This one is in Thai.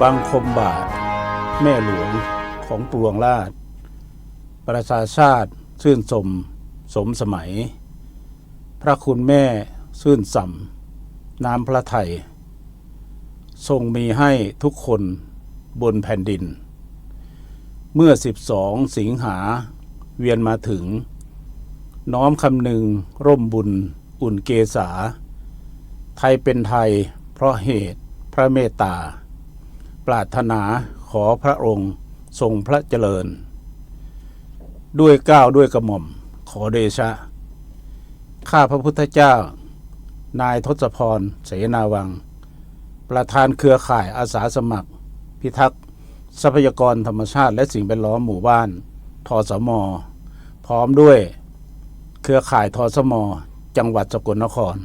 บังคมบาท แม่หลวงของปวงราช ประชาชาติชื่นสม สมสมัย พระคุณแม่ชื่นสำน้ำพระไทย ทรงมีให้ทุกคนบนแผ่นดิน เมื่อ 12 สิงหาเวียนมาถึง น้อมคำหนึ่งร่มบุญอุ่นเกษา ไทยเป็นไทยเพราะเหตุพระเมตตา ปรารถนาขอพระองค์ทรงพระเจริญ ด้วยก้าวด้วยกระหม่อมขอเดชะ ข้าพระพุทธเจ้า นายทศพรเสนาวัง ประธานเครือข่ายอาสาสมัคร พิทักษ์ทรัพยากรธรรมชาติและสิ่งแวดล้อมหมู่บ้านทสม พร้อมด้วยเครือข่ายทสม จังหวัดสกลนคร